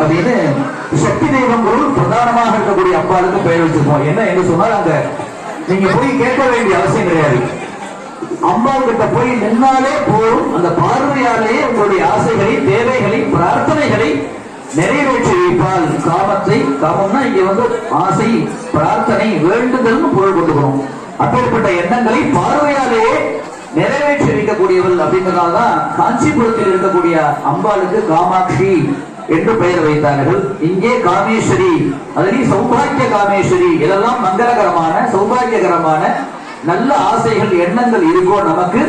அப்படின்னு சக்தி தெய்வம் பொருள் பிரதானமாக இருக்கக்கூடிய அப்பாளுக்கு பெயர் வச்சிருப்போம். என்ன? என்று சொன்னால் அங்க நீங்க போய் கேட்க வேண்டிய அவசியம் கிடையாது. அம்மா கிட்ட போய் நின்னாலே போதும். அந்த பார்வையாலேயே உங்களுடைய ஆசைகளை தேவைகளை பிரார்த்தனைகளை நிறைவேற்றி வைப்பால் காமத்தை காமம்னா இங்க வந்து ஆசை பிரார்த்தனை வேண்டுதல்னு பொருள் கொண்டு வரும் அப்பேற்பட்ட எண்ணங்களை பார்வையாலேயே நிறைவேற்றி வைக்கக்கூடியவள் அப்படிங்கிறதால தான் காஞ்சிபுரத்தில் இருக்கக்கூடிய அம்பாளுக்கு காமாட்சி. என்று பெயர் வைத்தார்கள். இங்கே காமேஸ்வரி அதிலே சௌபாகிய காமேஸ்வரி இதெல்லாம் மங்களகரமான சௌபாகியகரமான நல்ல ஆசைகள் எண்ணங்கள் இருக்கோ நமக்கு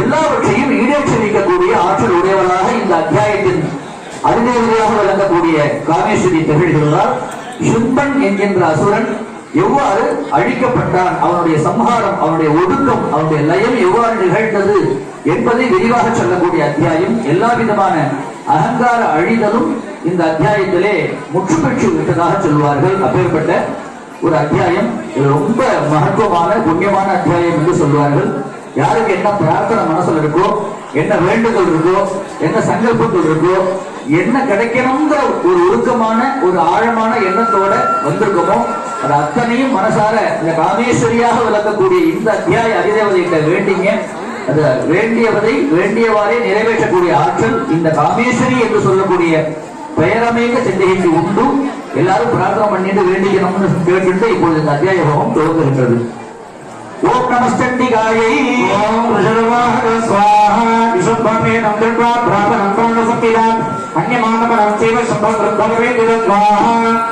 எல்லாவற்றையும் ஈடேற்றி வைக்கக்கூடிய ஆற்றல் உடையவராக இந்த அத்தியாயத்தின் அதிதேவதையாக விளங்கக்கூடிய காமேஸ்வரி திகழ்கிறார் சும்பன் என்கின்ற அசுரன் எவ்வாறு அழிக்கப்பட்டான் அவனுடைய சம்ஹாரம் அவனுடைய ஒடுக்கம் அவனுடைய லயம் எவ்வாறு நிகழ்ந்தது என்பதை விரிவாக சொல்லக்கூடிய அத்தியாயம். எல்லா விதமான அகங்கார அழிதலும் இந்த அத்தியாயத்திலே முற்று பெற்று விட்டதாக சொல்வார்கள். அப்பேற்பட்ட ஒரு அத்தியாயம். இது ரொம்ப மகத்துவமான புண்ணியமான அத்தியாயம் என்று சொல்வார்கள். யாருக்கு என்ன பிரார்த்தனை மனசுல இருக்கோ என்ன வேண்டுதல் இருக்கோ என்ன சங்கல்பங்கள் இருக்கோ என்ன கிடைக்கணுங்கிற ஒரு உருக்கமான ஒரு ஆழமான எண்ணத்தோட வந்திருக்கோமோ அது அத்தனையும் மனசார இந்த காமேஸ்வரியாக விளக்கக்கூடிய இந்த அத்தியாய அதிதேவதைகிட்ட வேண்டிங்க அது வேண்டியவதை வேண்டியவாறே நிறைவேற்றக்கூடிய ஆற்றல் இந்த காமேஸ்வரி என்று சொல்லக்கூடிய பெயரமைந்த சிந்தகைக்கு உண்டு எல்லாரும் பிரார்த்தனை பண்ணிட்டு வேண்டிக்கணும்னு கேட்டுட்டு இப்பொழுது இந்த அத்தியாய ஹோமம் துவங்குகின்றது ஓம் நமஸ்தண்டிகாயை ஓம் ரிஷர்வாக சுவாஹா விசுப்பமேனம் திருட்வா பிராபணம் பிராணசம்பிதாம் அந்யமானமனம் சேவ சம்பவமே திருத்வாஹா வனாமே மாது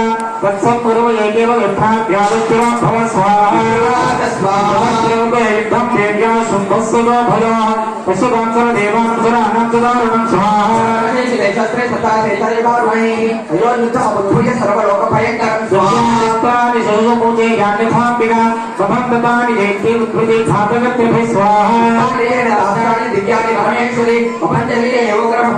వత్సత్పురం ఏదేవ యుద్ధాధ్యాపత్తిరో భవ స్వాహాయుద్ధం దేవ్యా శుంభస్సుదో భయో పశుభాంసర దేవాంసర అనంతదారుణం స్వాహాని జయంతి ఉత్పత్తి స్థాపకత్రిభై స్వాహా దివ్యాన్ని పరమేశ్వరి ఉపంచలి యోగ్రహం